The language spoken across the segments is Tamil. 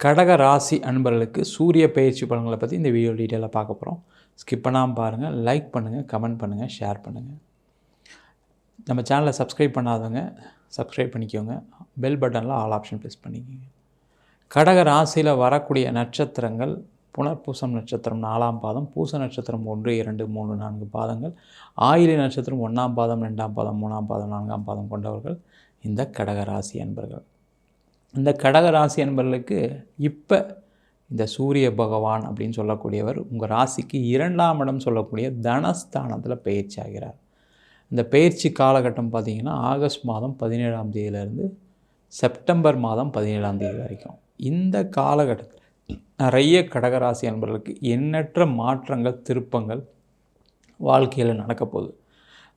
கடக ராசி அன்பர்களுக்கு சூரிய பயிற்சி பலன்களை பற்றி இந்த வீடியோ டீட்டெயிலாக பார்க்க போகிறோம் ஸ்கிப் பண்ணாமல் பாருங்கள் லைக் பண்ணுங்கள் கமெண்ட் பண்ணுங்கள் ஷேர் பண்ணுங்கள் நம்ம சேனலை சப்ஸ்கிரைப் பண்ணாதவங்க சப்ஸ்கிரைப் பண்ணிக்கோங்க. பெல் பட்டனில் ஆல் ஆப்ஷன் ப்ரெஸ் பண்ணிக்கோங்க. கடக ராசியில் வரக்கூடிய நட்சத்திரங்கள் புனர்பூசம் நட்சத்திரம் நாலாம் பாதம் பூச நட்சத்திரம் ஒன்று இரண்டு மூணு நான்கு பாதங்கள் ஆயிலி நட்சத்திரம் ஒன்றாம் பாதம் ரெண்டாம் பாதம் மூணாம் பாதம் நான்காம் பாதம் கொண்டவர்கள் இந்த கடக ராசி அன்பர்கள். இந்த கடக ராசி அன்பர்களுக்கு இப்போ இந்த சூரிய பகவான் அப்படின்னு சொல்லக்கூடியவர் உங்கள் ராசிக்கு இரண்டாம் இடம் சொல்லக்கூடிய தனஸ்தானத்தில் பயிற்சி ஆகிறார். இந்த பயிற்சி காலகட்டம் பார்த்திங்கன்னா ஆகஸ்ட் மாதம் பதினேழாம் தேதியிலேருந்து செப்டம்பர் மாதம் பதினேழாம் தேதி வரைக்கும். இந்த காலகட்டத்தில் நிறைய கடகராசி அன்பர்களுக்கு எண்ணற்ற மாற்றங்கள் திருப்பங்கள் வாழ்க்கையில் நடக்க போகுது.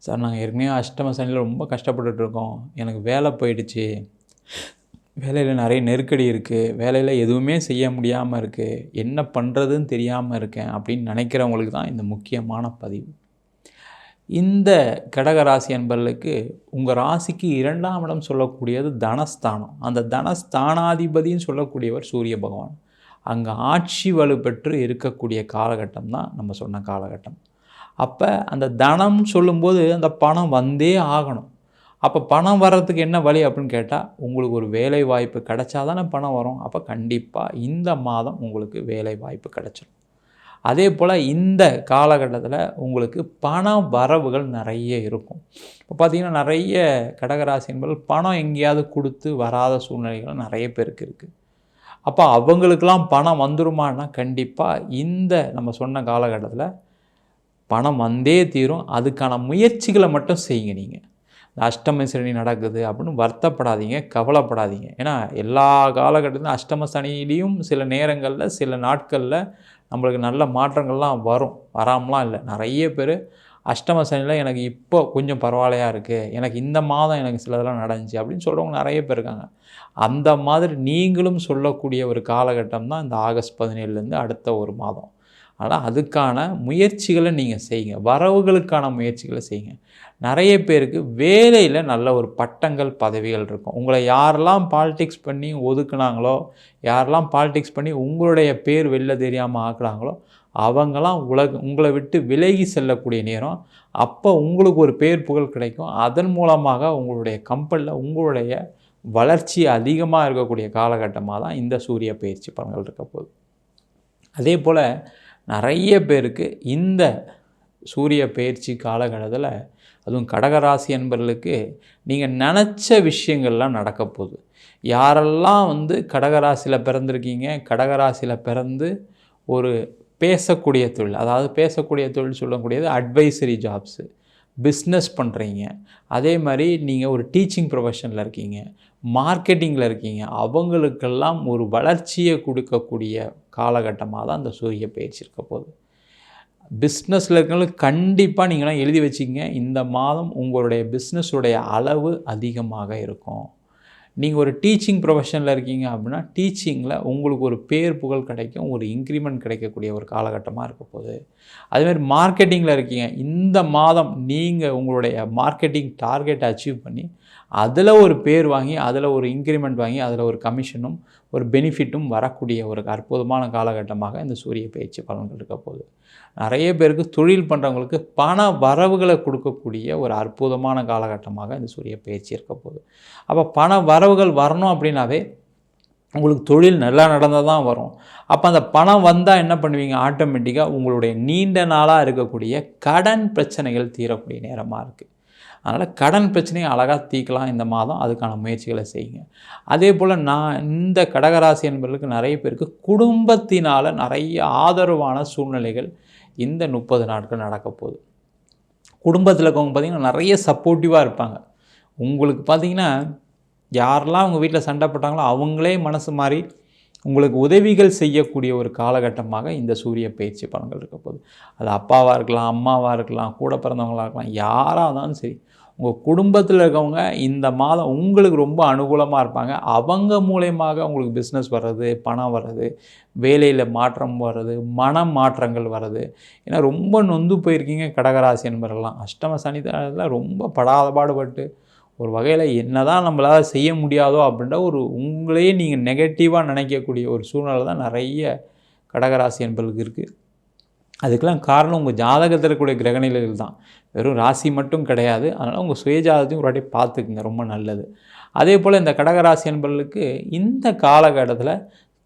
சார் நாங்கள் ஏற்கனவே அஷ்டம சனியில் ரொம்ப கஷ்டப்பட்டுட்டு இருக்கோம். எனக்கு வேலை போயிடுச்சு. வேலையில் நிறைய நெருக்கடி இருக்குது வேலையில் எதுவுமே செய்ய முடியாமல் இருக்குது என்ன பண்ணுறதுன்னு தெரியாமல் இருக்கேன் அப்படின்னு நினைக்கிறவங்களுக்கு தான் இந்த முக்கியமான பதிவு. இந்த கடகராசி அன்பர்களுக்கு உங்கள் ராசிக்கு இரண்டாம் இடம் சொல்லக்கூடியது தனஸ்தானம். அந்த தனஸ்தானாதிபதின்னு சொல்லக்கூடியவர் சூரிய பகவான். அங்கே ஆட்சி வலுப்பெற்று இருக்கக்கூடிய காலகட்டம் தான் நம்ம சொன்ன காலகட்டம். அப்போ அந்த தனம் சொல்லும்போது அந்த பணம் வந்தே ஆகணும். அப்போ பணம் வர்றதுக்கு என்ன வழி அப்படின்னு கேட்டால் உங்களுக்கு ஒரு வேலை வாய்ப்பு கிடைச்சா தானே பணம் வரும். அப்போ கண்டிப்பாக இந்த மாதம் உங்களுக்கு வேலை வாய்ப்பு கிடைச்சிடும் அதே போல் இந்த காலகட்டத்தில் உங்களுக்கு பண வரவுகள் நிறைய இருக்கும். இப்போ பார்த்திங்கன்னா நிறைய கடகராசி என்பது பணம் எங்கேயாவது கொடுத்து வராத சூழ்நிலைகள் நிறைய பேருக்கு இருக்குது அப்போ அவங்களுக்கெல்லாம் பணம் வந்துருமானா கண்டிப்பாக இந்த நம்ம சொன்ன காலகட்டத்தில் பணம் வந்தே தீரும். அதுக்கான முயற்சிகளை மட்டும் செய்யுங்க நீங்கள் அஷ்டம சனி நடக்குது அப்படின்னு வருத்தப்படாதீங்க கவலைப்படாதீங்க. ஏன்னா எல்லா காலகட்டத்திலும் அஷ்டம சனியிலையும் சில நேரங்களில் சில நாட்களில் நம்மளுக்கு நல்ல மாற்றங்கள்லாம் வரும். வராமலாம் இல்லை. நிறைய பேர் அஷ்டம சனியில் எனக்கு இப்போ கொஞ்சம் பரவாயில்லையாக இருக்குது எனக்கு இந்த மாதம் எனக்கு சிலதெல்லாம் நடந்துச்சு அப்படின்னு சொல்கிறவங்க நிறைய பேர் இருக்காங்க. அந்த மாதிரி நீங்களும் சொல்லக்கூடிய ஒரு காலகட்டம் தான் இந்த ஆகஸ்ட் பதினேழுலேருந்து அடுத்த ஒரு மாதம். ஆனால் அதுக்கான முயற்சிகளை நீங்கள் செய்யுங்க. வரவுகளுக்கான முயற்சிகளை செய்யுங்க. நிறைய பேருக்கு வேலையில் நல்ல ஒரு பட்டங்கள் பதவிகள் இருக்கும். உங்களை யாரெல்லாம் பாலிடிக்ஸ் பண்ணி ஒதுக்குனாங்களோ யாரெல்லாம் பாலிடிக்ஸ் பண்ணி உங்களுடைய பேர் வெளில தெரியாமல் ஆக்குறாங்களோ அவங்களாம் உலக உங்களை விட்டு விலகி செல்லக்கூடிய நேரம். அப்போ உங்களுக்கு ஒரு பேர் புகழ் கிடைக்கும். அதன் மூலமாக உங்களுடைய கம்பெனியில் உங்களுடைய வளர்ச்சி அதிகமாக இருக்கக்கூடிய காலகட்டமாக தான் இந்த சூரிய பயிற்சி பலன்கள் இருக்க போகுது. அதே போல் நிறைய பேருக்கு இந்த சூரிய பயிற்சி காலகட்டத்தில் அதுவும் கடகராசி என்பர்களுக்கு நீங்கள் நினச்ச விஷயங்கள்லாம் நடக்க போகுது. யாரெல்லாம் வந்து கடகராசியில் பிறந்திருக்கீங்க கடகராசியில் பிறந்து ஒரு பேசக்கூடிய தொழில் அதாவது பேசக்கூடிய தொழில் சொல்லக்கூடியது அட்வைசரி ஜாப்ஸு பிஸ்னஸ் பண்ணுறீங்க அதே மாதிரி நீங்கள் ஒரு டீச்சிங் ப்ரொஃபஷனில் இருக்கீங்க. மார்க்கெட்டிங்கில் இருக்கீங்க அவங்களுக்கெல்லாம் ஒரு வளர்ச்சியை கொடுக்கக்கூடிய காலகட்டமாக தான் அந்த சூரிய பயிற்சி இருக்க போகுது. பிஸ்னஸில் இருக்கிறவங்களுக்கு கண்டிப்பாக நீங்களாம் எழுதி வச்சிங்க இந்த மாதம் உங்களுடைய பிஸ்னஸுடைய அளவு அதிகமாக இருக்கும். நீங்கள் ஒரு டீச்சிங் ப்ரொஃபஷனில் இருக்கீங்க அப்படின்னா டீச்சிங்கில் உங்களுக்கு ஒரு பேர் புகழ் கிடைக்கும் ஒரு இன்க்ரிமெண்ட் கிடைக்கக்கூடிய ஒரு காலகட்டமாக இருக்க போகுது. அதேமாதிரி மார்க்கெட்டிங்கில் இருக்கீங்க இந்த மாதம் நீங்கள் உங்களுடைய மார்க்கெட்டிங் டார்கெட் அச்சீவ் பண்ணி அதில் ஒரு பேர் வாங்கி அதில் ஒரு இன்க்ரிமெண்ட் வாங்கி அதில் ஒரு கமிஷனும் ஒரு பெனிஃபிட்டும் வரக்கூடிய ஒரு அற்புதமான காலகட்டமாக இந்த சூரிய பயிற்சி பலன்கள் இருக்க போகுது. நிறைய பேருக்கு தொழில் பண்ணுறவங்களுக்கு பண வரவுகளை கொடுக்கக்கூடிய ஒரு அற்புதமான காலகட்டமாக இந்த சூரிய பயிற்சி இருக்க போகுது. அப்போ பண வரவுகள் வரணும் அப்படின்னாவே உங்களுக்கு தொழில் நல்லா நடந்தால் தான் வரும். அப்போ அந்த பணம் வந்தால் என்ன பண்ணுவீங்க? ஆட்டோமேட்டிக்காக உங்களுடைய நீண்ட நாளாக இருக்கக்கூடிய கடன் பிரச்சனைகள் தீரக்கூடிய நேரமாக இருக்குது அதனால் கடன் பிரச்சனையை அழகாக தீக்கலாம் இந்த மாதம் அதுக்கான முயற்சிகளை செய்யுங்க. அதே போல் நான் இந்த கடகராசி என்பவர்களுக்கு நிறைய பேருக்கு குடும்பத்தினால் நிறைய ஆதரவான சூழ்நிலைகள் இந்த முப்பது நாட்கள் நடக்க போகுது. குடும்பத்தில் இருக்கவங்க பார்த்திங்கன்னா நிறைய சப்போர்ட்டிவாக இருப்பாங்க. உங்களுக்கு பார்த்திங்கன்னா யாரெல்லாம் அவங்க வீட்டில் சண்டை போட்டாங்களோ அவங்களே மனசு மாதிரி உங்களுக்கு உதவிகள் செய்யக்கூடிய ஒரு காலகட்டமாக இந்த சூரிய பயிற்சி பலன்கள் இருக்க போகுது. அது அப்பாவாக இருக்கலாம் அம்மாவாக இருக்கலாம் கூட பிறந்தவங்களாக இருக்கலாம் யாராக இருந்தாலும் சரி உங்கள் குடும்பத்தில் இருக்கவங்க இந்த மாதம் உங்களுக்கு ரொம்ப அனுகூலமாக இருப்பாங்க. அவங்க மூலயமாக உங்களுக்கு பிஸ்னஸ் வர்றது பணம் வர்றது வேலையில் மாற்றம் வர்றது மனம் மாற்றங்கள் வர்றது. ஏன்னா ரொம்ப நொந்து போயிருக்கீங்க கடகராசி என்பவர்கள்லாம் அஷ்டம சனிதத்தில் ரொம்ப படாத பாடுபட்டு ஒரு வகையில் என்ன தான் நம்மளால் செய்ய முடியாதோ அப்படின்ற ஒரு உங்களையே நீங்கள் நெகட்டிவாக நினைக்கக்கூடிய ஒரு சூழ்நிலை தான் நிறைய கடகராசி என்பதுக்கு இருக்குது அதுக்கெல்லாம் காரணம் உங்கள் ஜாதகத்தில் இருக்கக்கூடிய கிரகநிலைகள் தான். வெறும் ராசி மட்டும் கிடையாது. அதனால் உங்கள் சுயஜாதத்தையும் ஒரு வாட்டி பார்த்துக்குங்க ரொம்ப நல்லது. அதே போல் இந்த கடகராசி என்பர்களுக்கு இந்த காலகட்டத்தில்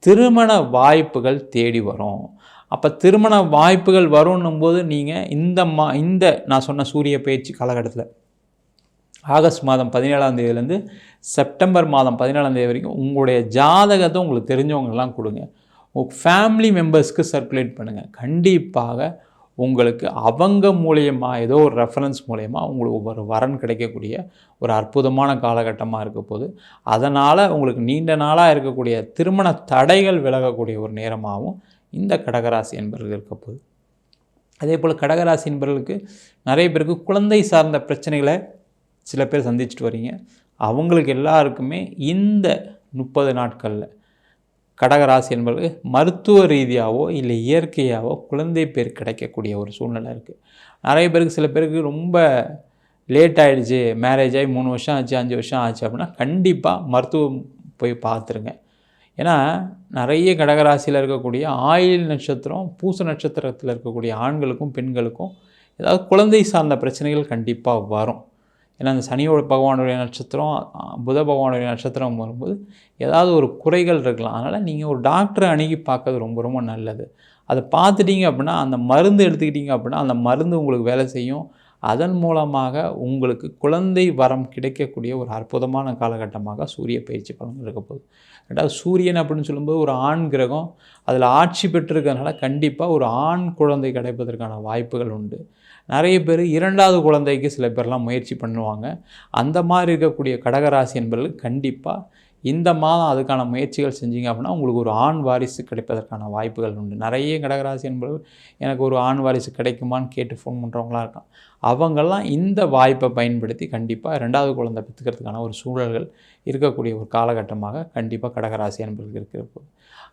திருமண வாய்ப்புகள் தேடி வரும். அப்போ திருமண வாய்ப்புகள் வரும்னும் போது நீங்கள் இந்த மா இந்த நான் சொன்ன சூரிய பயிற்சி காலகட்டத்தில் ஆகஸ்ட் மாதம் பதினேழாம் தேதியிலேருந்து செப்டம்பர் மாதம் பதினேழாம் தேதி வரைக்கும் உங்களுடைய ஜாதகத்தை உங்களுக்கு தெரிஞ்சவங்கெல்லாம் கொடுங்க. உங்கள் ஃபேமிலி மெம்பர்ஸ்க்கு சர்க்குலேட் பண்ணுங்கள் கண்டிப்பாக உங்களுக்கு அவங்க மூலயமா ஏதோ ஒரு ரெஃபரன்ஸ் மூலயமா உங்களுக்கு ஒரு வரன் கிடைக்கக்கூடிய ஒரு அற்புதமான காலகட்டமாக இருக்க போது அதனால் உங்களுக்கு நீண்ட நாளாக இருக்கக்கூடிய திருமண தடைகள் விலகக்கூடிய ஒரு நேரமாகவும் இந்த கடகராசி என்பவர்கள் இருக்க போகுது. அதே போல் கடகராசி என்பவர்களுக்கு நிறைய பேருக்கு குழந்தை சார்ந்த பிரச்சனைகளை சில பேர் சந்திச்சுட்டு வரீங்க. அவங்களுக்கு எல்லாருக்குமே இந்த முப்பது நாட்களில் கடகராசி என்பது மருத்துவ ரீதியாகவோ இல்லை இயற்கையாகவோ குழந்தை பேர் கிடைக்கக்கூடிய ஒரு சூழ்நிலை இருக்குது நிறைய பேருக்கு சில பேருக்கு ரொம்ப லேட் ஆகிடுச்சு மேரேஜ் ஆகி மூணு வருஷம் ஆச்சு அஞ்சு வருஷம் ஆச்சு அப்படின்னா கண்டிப்பாக மருத்துவம் போய் பார்த்துருங்க. ஏன்னா நிறைய கடகராசியில் இருக்கக்கூடிய ஆயில் நட்சத்திரம் பூச நட்சத்திரத்தில் இருக்கக்கூடிய ஆண்களுக்கும் பெண்களுக்கும் ஏதாவது குழந்தை சார்ந்த பிரச்சனைகள் கண்டிப்பாக வரும். ஏன்னா அந்த சனியோட பகவானுடைய நட்சத்திரம் புத பகவானுடைய நட்சத்திரம் வரும்போது ஏதாவது ஒரு குறைகள் இருக்கலாம். அதனால் நீங்கள் ஒரு டாக்டரை அணுகி பார்க்கறது ரொம்ப ரொம்ப நல்லது. அதை பார்த்துட்டீங்க அப்படின்னா அந்த மருந்து எடுத்துக்கிட்டீங்க அப்படின்னா அந்த மருந்து உங்களுக்கு வேலை செய்யும். அதன் மூலமாக உங்களுக்கு குழந்தை வரம் கிடைக்கக்கூடிய ஒரு அற்புதமான காலகட்டமாக சூரிய பயிற்சி பலன் இருக்க போகுது. ரெண்டாவது சூரியன் அப்படின்னு சொல்லும்போது ஒரு ஆண் கிரகம். அதில் ஆட்சி பெற்றிருக்கிறதுனால கண்டிப்பாக ஒரு ஆண் குழந்தை கிடைப்பதற்கான வாய்ப்புகள் உண்டு. நிறைய பேர் இரண்டாவது குழந்தைக்கு சில பேர்லாம் முயற்சி பண்ணுவாங்க. அந்த மாதிரி இருக்கக்கூடிய கடகராசி என்பது கண்டிப்பாக இந்த மாதம் அதுக்கான முயற்சிகள் செஞ்சீங்க அப்படின்னா உங்களுக்கு ஒரு ஆண் வாரிசு கிடைப்பதற்கான வாய்ப்புகள் உண்டு. நிறைய கடகராசி என்பது எனக்கு ஒரு ஆண் வாரிசு கிடைக்குமான்னு கேட்டு ஃபோன் பண்ணுறவங்களாம் இருக்கான் அவங்கெல்லாம் இந்த வாய்ப்பை பயன்படுத்தி கண்டிப்பாக ரெண்டாவது குழந்தை பெற்றுக்கிறதுக்கான ஒரு சூழல்கள் இருக்கக்கூடிய ஒரு காலகட்டமாக கண்டிப்பாக கடகராசி என்பதுக்கு இருக்கிற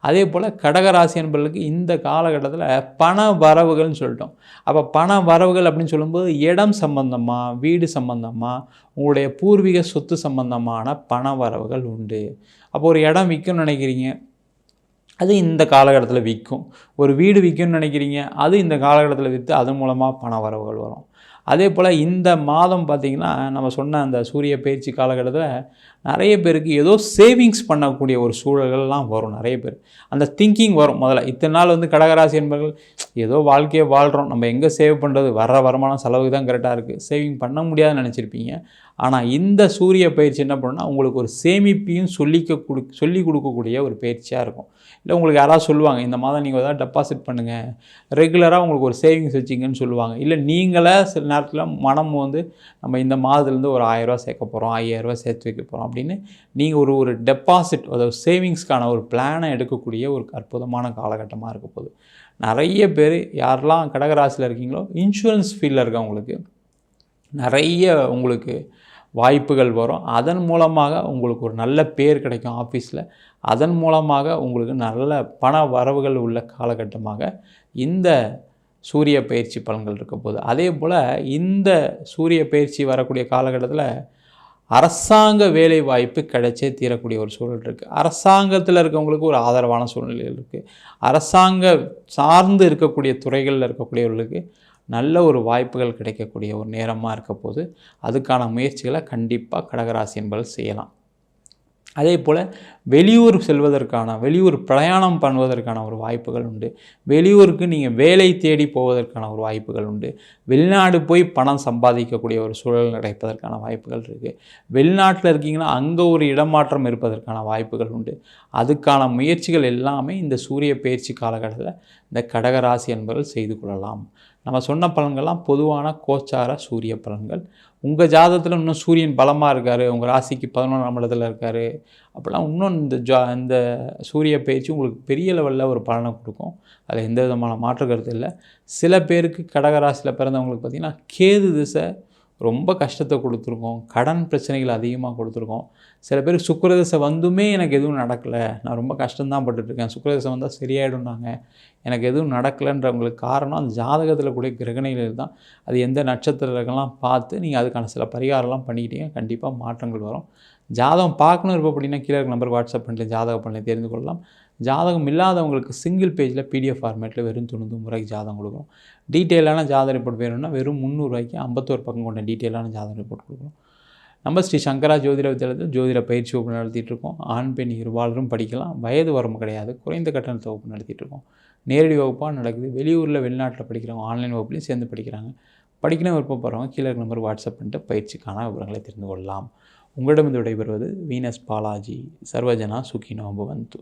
அதே போல் கடகராசி என்பதற்கு இந்த காலகட்டத்தில் பண வரவுகள்னு சொல்லிட்டோம். அப்போ பண வரவுகள் அப்படின்னு சொல்லும்போது இடம் சம்பந்தமாக வீடு சம்பந்தமாக உங்களுடைய பூர்வீக சொத்து சம்பந்தமான பண வரவுகள் உண்டு. அப்போ ஒரு இடம் விற்கணும்னு நினைக்கிறீங்க அது இந்த காலகட்டத்தில் விற்கும். ஒரு வீடு விற்கணும்னு நினைக்கிறீங்க அது இந்த காலகட்டத்தில் விற்று அதன் மூலமாக பண வரவுகள் வரும். அதே போல் இந்த மாதம் பார்த்திங்கன்னா நம்ம சொன்ன அந்த சூரிய பயிற்சி காலகட்டத்தில் நிறைய பேருக்கு ஏதோ சேவிங்ஸ் பண்ணக்கூடிய ஒரு சூழல்கள்லாம் வரும் நிறைய பேர். அந்த திங்கிங் வரும் முதல்ல. இத்தனை நாள் வந்து கடகராசி என்பர்கள் ஏதோ வாழ்க்கையை வாழ்கிறோம் நம்ம எங்கே சேவ் பண்ணுறது வர்ற வருமானம் செலவுக்கு தான் கரெக்டாக இருக்குது சேவிங் பண்ண முடியாதுன்னு நினச்சிருப்பீங்க. ஆனால் இந்த சூரிய பயிற்சி என்ன பண்ணுன்னா உங்களுக்கு ஒரு சேமிப்பையும் சொல்லிக்க கொடு சொல்லி கொடுக்கக்கூடிய ஒரு பயிற்சியாக இருக்கும். இல்லை உங்களுக்கு யாராவது சொல்லுவாங்க இந்த மாதம் நீங்கள் ஏதாவது டெபாசிட் பண்ணுங்கள் ரெகுலராக உங்களுக்கு ஒரு சேவிங்ஸ் வச்சிங்கன்னு சொல்லுவாங்க. இல்லை நீங்களே சில நேரத்தில் மனம் வந்து நம்ம இந்த மாதத்துலேருந்து ஒரு ஆயிரரூவா சேர்க்க போகிறோம் ஐயாயிரரூவா சேர்த்து வைக்க போகிறோம் அப்படின்னு நீங்கள் ஒரு ஒரு டெபாசிட் அதாவது சேவிங்ஸ்க்கான ஒரு பிளானை எடுக்கக்கூடிய ஒரு அற்புதமான காலகட்டமாக இருக்க போகுது. நிறைய பேர் யாரெல்லாம் கடகராசியில் இருக்கீங்களோ இன்சூரன்ஸ் ஃபீல்டில் இருக்கவங்களுக்கு நிறைய உங்களுக்கு வாய்ப்புகள் வரும். அதன் மூலமாக உங்களுக்கு ஒரு நல்ல பேர் கிடைக்கும் ஆஃபீஸில் அதன் மூலமாக உங்களுக்கு நல்ல பண வரவுகள் உள்ள காலகட்டமாக இந்த சூரிய பயிற்சி பலன்கள் இருக்க போகுது அதே போல் இந்த சூரிய பயிற்சி வரக்கூடிய காலகட்டத்தில் அரசாங்க வேலை வாய்ப்பு கிடைச்சே தீரக்கூடிய ஒரு சூழல் இருக்குது அரசாங்கத்தில் இருக்கவங்களுக்கு ஒரு ஆதரவான சூழ்நிலைகள் இருக்குது அரசாங்க சார்ந்து இருக்கக்கூடிய துறைகளில் இருக்கக்கூடியவர்களுக்கு நல்ல ஒரு வாய்ப்புகள் கிடைக்கக்கூடிய ஒரு நேரமாக இருக்க போது அதுக்கான முயற்சிகளை கண்டிப்பாக கடகராசி என்பது செய்யலாம். அதே போல் வெளியூர் செல்வதற்கான வெளியூர் பிரயாணம் பண்ணுவதற்கான ஒரு வாய்ப்புகள் உண்டு. வெளியூருக்கு நீங்கள் வேலை தேடி போவதற்கான ஒரு வாய்ப்புகள் உண்டு. வெளிநாடு போய் பணம் சம்பாதிக்கக்கூடிய ஒரு சூழல் கிடைப்பதற்கான வாய்ப்புகள் இருக்குது வெளிநாட்டில் இருக்கீங்கன்னா அங்கே ஒரு இடமாற்றம் இருப்பதற்கான வாய்ப்புகள் உண்டு. அதுக்கான முயற்சிகள் எல்லாமே இந்த சூரிய பயிற்சி காலகட்டத்தில் இந்த கடகராசி என்பவர்கள் செய்து கொள்ளலாம். நம்ம சொன்ன பலன்கள்லாம் பொதுவான கோச்சார சூரிய பலன்கள். உங்கள் ஜாதகத்தில் இன்னும் சூரியன் பலமாக இருக்கார் உங்கள் ராசிக்கு பதினொன்றாம் இடத்துல இருக்கார் அப்படிலாம் இன்னும் இந்த ஜா இந்த சூரிய பயிற்சி உங்களுக்கு பெரிய லெவலில் ஒரு பலனை கொடுக்கும். அதில் எந்த விதமான மாற்று கருத்து இல்லை. சில பேருக்கு கடகராசியில் பிறந்தவங்களுக்கு பார்த்திங்கன்னா கேது திசை ரொம்ப கஷ்டத்தை கொடுத்துருக்கோம். கடன் பிரச்சனைகள் அதிகமாக கொடுத்துருக்கோம். சில பேர் சுக்கரதசை வந்துமே எனக்கு எதுவும் நடக்கலை. நான் ரொம்ப கஷ்டம்தான் பட்டுட்ருக்கேன். சுக்கரதசை வந்தால் சரியாயிடும்னாங்க. எனக்கு எதுவும் நடக்கலைன்றவங்களுக்கு காரணம் அந்த ஜாதகத்தில் கூடிய கிரகணிகள் தான். அது எந்த நட்சத்திரங்கள்லாம் பார்த்து நீங்கள் அதுக்கான சில பரிகாரம்லாம் பண்ணிக்கிட்டீங்க. கண்டிப்பாக மாற்றங்கள் வரும். ஜாதகம் பார்க்கணும் இருப்போம் அப்படின்னா கீழே இருக்க நம்பருக்கு வாட்ஸ்அப் பண்ணி ஜாதக பண்ணி தெரிந்து கொள்ளலாம். ஜாதகம் இல்லாதவங்களுக்கு சிங்கிள் பேஜில் பிடிஎஃப் ஃபார்மேட்டில் வெறும் தொண்ணூறு முறைக்கு ஜாதகம் கொடுக்குறோம் டீட்டெயிலான ஜாதக ரிப்போர்ட் வேணும்னா வெறும் முந்நூறுரூவாய்க்கு ஐம்பத்தோரு பக்கம் கொண்ட டீட்டெயிலான ஜாதக ரிப்போர்ட் கொடுக்குறோம் நம்ம ஸ்ரீ சங்கரா ஜோதிட வித்தியாலயத்தில் ஜோதிட பயிற்சி வகுப்பு நடத்திட்டு இருக்கோம். ஆண் பெண் இருபாலரும் படிக்கலாம். வயது வரம்பு கிடையாது. குறைந்த கட்டணத்தை வகுப்பு நடத்திட்டு இருக்கோம். நேரடி வகுப்பாக நடக்குது. வெளியூரில் வெளிநாட்டில் படிக்கிறவங்க ஆன்லைன் வகுப்புலையும் சேர்ந்து படிக்கிறாங்க. படிக்கணும் விருப்பப்படுறவங்க கீழே இருக்க நம்பர் வாட்ஸ்அப் பண்ணிட்டு பயிற்சிக்கான விவரங்களை தெரிந்து கொள்ளலாம். உங்களிடம் விடைபெறுவது வீனஸ் பாலாஜி. சர்வஜனா சுகினோ பவந்து